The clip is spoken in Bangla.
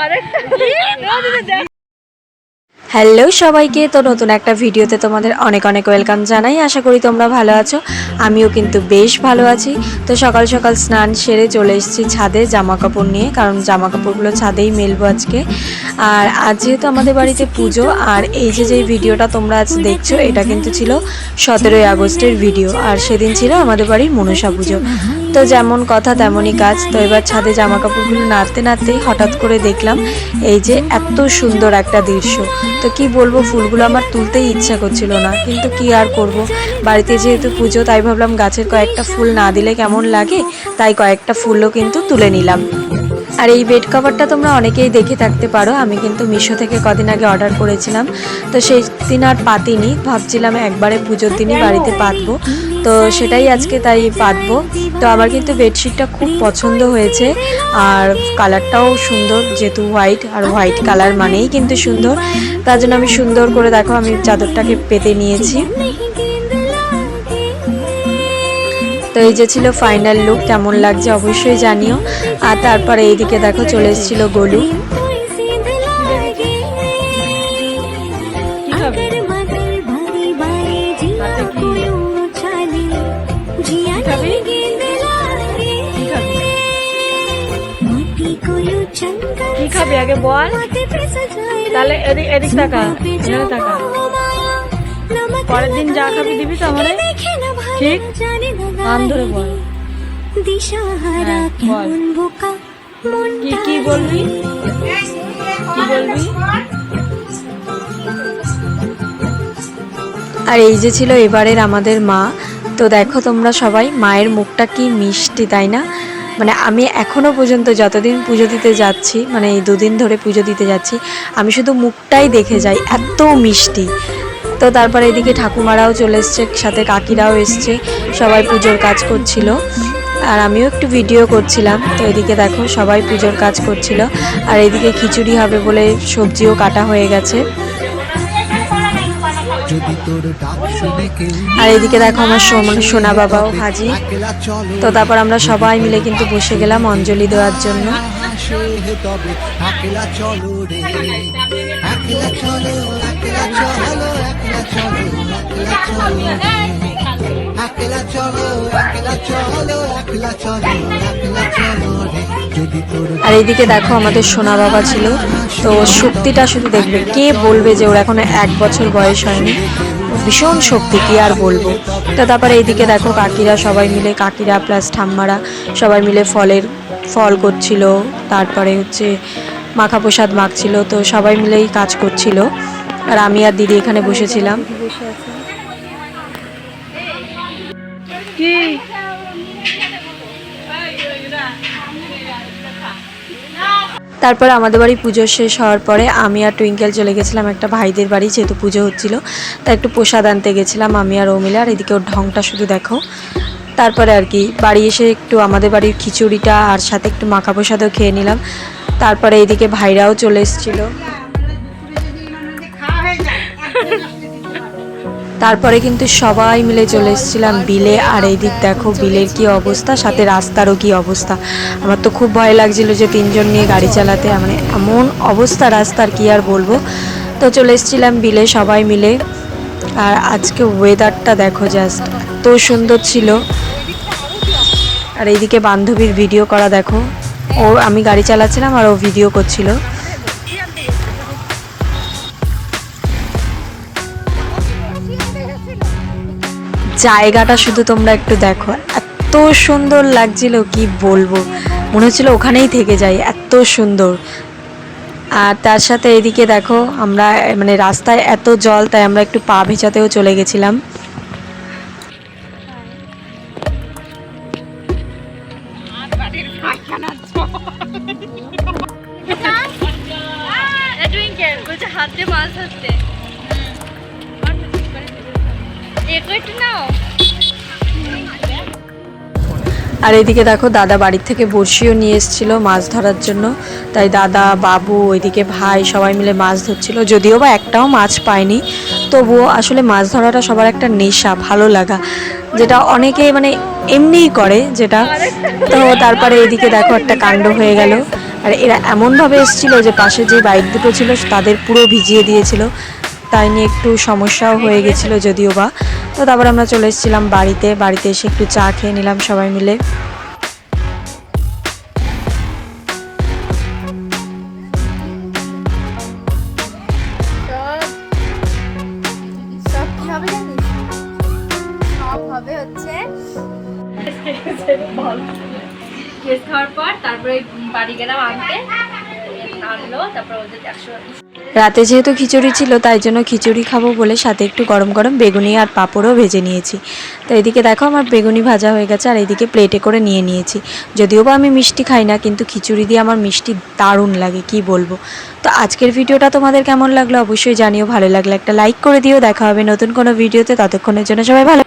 cara. Ih, meu Deus do céu. Hello সবাইকে, তো নতুন একটা ভিডিওতে তোমাদের অনেক অনেক ওয়েলকাম জানাই। আশা করি তোমরা ভালো আছো। আমিও কিন্তু বেশ ভালো আছি। তো সকাল সকাল স্নান সেরে চলে এসেছি ছাদে জামা কাপড় নিয়ে, কারণ জামা কাপড়গুলো ছাদেই মেলবো আজকে। আর আজ যেহেতু আমাদের বাড়িতে পুজো, আর এই যে যে ভিডিওটা তোমরা আজ দেখছ, এটা কিন্তু ছিল সতেরোই আগস্টের ভিডিও, আর সেদিন ছিল আমাদের বাড়ির মনসা পুজো। তো যেমন কথা, তেমনই কাজ। তো এবার ছাদে জামা কাপড়গুলো নাড়তে নাড়তেই হঠাৎ করে দেখলাম, এই যে এত সুন্দর একটা দৃশ্য। তো কি বলব, ফুলগুলো আমার তুলতেই ইচ্ছা করছিল না, কিন্তু কি আর করব? বাড়িতে যেহেতু পুজো, তাই ভাবলাম গাছের কয়েকটা ফুল না দিলে কেমন লাগে, তাই কয়েকটা ফুলও কিন্তু তুলে নিলাম। আর এই বেড কভারটা তোমরা অনেকেই দেখে থাকতে পারো। আমি কিন্তু মিশো থেকে কদিন আগে অর্ডার করেছিলাম। তো সেই দিন আর পাতিনি। ভাবছিলাম একবারে পুজোর দিনই বাড়িতে পাতবো। তো সেটাই আজকে তাই পাতবো। তো আমার কিন্তু বেডশিটটা খুব পছন্দ হয়েছে। আর কালারটাও সুন্দর, যেহেতু হোয়াইট আর হোয়াইট কালার মানেই কিন্তু সুন্দর। তার জন্য আমি সুন্দর করে দেখো, আমি চাদরটাকে পেতে নিয়েছি। এই যে ছিল ফাইনাল লুক কেমন লাগছে অবশ্যই জানিও। আর তারপরে এইদিকে দেখো চলে এসেছিল গোলু। কি খাবে? আগে বল। তাহলে এদিক এদিক তাকা। এখানে তাকা। পরের দিন যা খাবি দিবি তো আমারে? ঠিক? কান ধরে বল। দিশাহারা হ্যাঁ, কেমন বোকা? কি কি বলবি? কি বলবি? আর এই যে ছিল এবারের আমাদের মা তো দেখো তোমরা সবাই মায়ের মুখটা কি মিষ্টি তাই না? মানে আমি এখনও পর্যন্ত যতদিন পুজো দিতে যাচ্ছি মানে এই দুদিন ধরে পুজো দিতে যাচ্ছি আমি শুধু মুখটাই দেখে যাই এত মিষ্টি। তো তারপরে এদিকে ঠাকুমারাও চলে এসছে সাথে কাকিরাও এসছে সবাই পুজোর কাজ করছিল। আর আমিও একটু ভিডিও করছিলাম তো এদিকে দেখো সবাই পুজোর কাজ করছিল। আর এদিকে খিচুড়ি হবে বলে সবজিও কাটা হয়ে গেছে। আর এদিকে দেখো আমার মানে সোনা বাবাও হাজি তো তারপর আমরা সবাই মিলে কিন্তু বসে গেলাম অঞ্জলি দেওয়ার জন্য। চলো রে চলো। আর এইদিকে দেখো আমাদের সোনা বাবা ছিল। তো শক্তিটা শুধু দেখবে। কে বলবে যে ওর এখনও এক বছর বয়স হয়নি? ভীষণ শক্তি, কি আর বলব? তো তারপরে এইদিকে দেখো কাকিরা সবাই মিলে, কাকিরা প্লাস ঠাম্মারা সবাই মিলে ফলের ফল করছিল। তারপরে হচ্ছে মাখা প্রসাদ মাখছিল। তো সবাই মিলেই কাজ করছিল। আর আমি আর দিদি এখানে বসেছিলাম। কি? তারপর আমাদের বাড়ি পুজো শেষ হওয়ার পরে আমি আর টুইঙ্কেল চলে গেছিলাম একটা ভাইদের বাড়ি, যেহেতু পুজো হচ্ছিল। তাই একটু প্রসাদ আনতে গেছিলাম আমি আর ও আর এদিকে ওর ঢংটা শুধু দেখো। তারপরে আর কি, বাড়ি এসে একটু আমাদের বাড়ির খিচুড়িটা আর সাথে একটু মাখা প্রসাদও খেয়ে নিলাম। তারপরে এদিকে ভাইরাও চলে এসেছিল। তারপরে কিন্তু সবাই মিলে চলে এসেছিলাম বিলে। আর এই দিক দেখো, বিলের কি অবস্থা, সাথে রাস্তারও কি অবস্থা। আমার তো খুব ভয় লাগছিল যে তিনজন নিয়ে গাড়ি চালাতে। মানে এমন অবস্থা রাস্তার, কি আর বলব। তো চলে এসেছিলাম বিলে সবাই মিলে। আর আজকে ওয়েদারটা দেখো জাস্ট এত সুন্দর ছিল। আর এইদিকে বান্ধবীর ভিডিও করা দেখো। ও, আমি গাড়ি চালাচ্ছিলাম আর ও ভিডিও করছিল। জায়গাটা শুধু তোমরা একটু দেখো। এত সুন্দর লাগছিল, কি বলব? মনে হচ্ছিল ওখানেই থেকে যাই। এত সুন্দর। আর তার সাথে এদিকে দেখো, আমরা মানে রাস্তায় এত জল, তাই আমরা একটু পা ভেজাতেও চলে গেছিলাম। হাত মাছ আর এদিকে দেখো, দাদা বাড়ির থেকে বড়শিও নিয়ে এসেছিল মাছ ধরার জন্য। তাই দাদা, বাবু, ওইদিকে ভাই সবাই মিলে মাছ ধরছিল। যদিও বা একটাও মাছ পায়নি। তবুও আসলে মাছ ধরাটা সবার একটা নেশা, ভালো লাগা। যেটা অনেকে মানে এমনিই করে যেটা। তো তারপরে এদিকে দেখো, একটা কাণ্ড হয়ে গেল। আর এরা এমনভাবে এসেছিল যে পাশে যে বাইক দুটো ছিল, তাদের পুরো ভিজিয়ে দিয়েছিল। তাই নিয়ে একটু সমস্যাও হয়ে গেছিল, যদিও বা। তো তারপর আমরা চলে এসেছিলাম বাড়িতে। বাড়িতে এসে একটু চা খেয়ে নিলাম সবাই মিলে। খাওয়ার পর তারপরে বাড়ি গেলাম আনতে। রাতে যেহেতু খিচুড়ি ছিল, তাই জন্য খিচুড়ি খাব বলে সাথে একটু গরম গরম বেগুনি আর পাঁপড়ও ভেজে নিয়েছি। তো এদিকে দেখো আমার বেগুনি ভাজা হয়ে গেছে আর এদিকে প্লেটে করে নিয়ে নিয়েছি। যদিও বা আমি মিষ্টি খাই না, কিন্তু খিচুড়ি দিয়ে আমার মিষ্টি দারুণ লাগে, কি বলব? তো আজকের ভিডিওটা তোমাদের কেমন লাগল অবশ্যই জানিও। ভালো লাগলে একটা লাইক করে দিও। দেখা হবে নতুন কোনো ভিডিওতে। ততক্ষণের জন্য সবাই ভালো